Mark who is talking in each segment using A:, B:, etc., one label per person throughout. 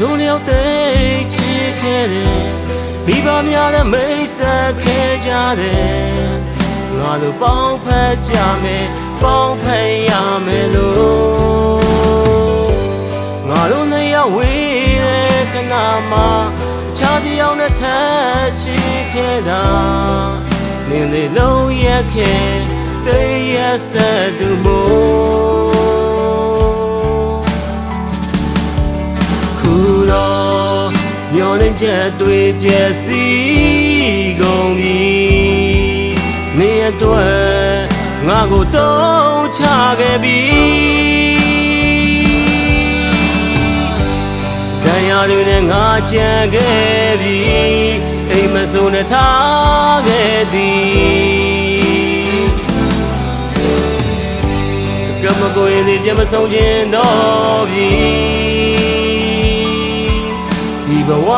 A: သူလျောက်သိချစ်ခဲ့တယ်မိဘများလည်းမိတ်ဆက်ခဲ့ကြတယ်ငါတို့ပေါင်းဖက်ကြမယ်ပေါင်းဖက်ရမယ်လို့ငါတို့နှစ်ယောက်ဝေးတဲ့ခဏမှာအခြားတစ်ယောက်နဲ့ထပ်ချစ်ခဲ့တာနင်းလေးလုံးရက်ခဲ့တေးရဆက်သူမို့ မျောလင်းချက်တွေပြည့်စည်ကုန်ပြီနေအတွက်ငါကိုတုံးချခဲ့ပြီခံရတွေနဲ့ငါကြံခဲ့ပြီအိမ်မဆိုးနဲ့ထားခဲ့သည်ကမကိုရင်ဒီပြမဆုံးခြင်းတော့ပြီဒီဘဝ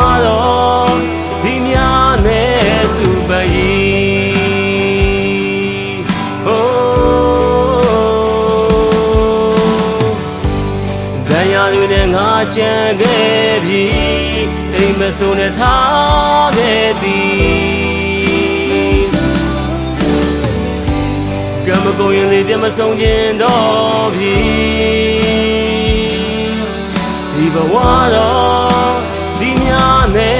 A: ဒဏ်ရာတွေနဲ့ငါကြံခဲ့ပြီအိမ်မဆိုးနဲ့ထားခဲ့သည်ကံမကုန်ရင်လေပြမဆုံးခြင်းတော့ပြီဒီဘဝတော့ဒီများနဲ့စုပန်ရီ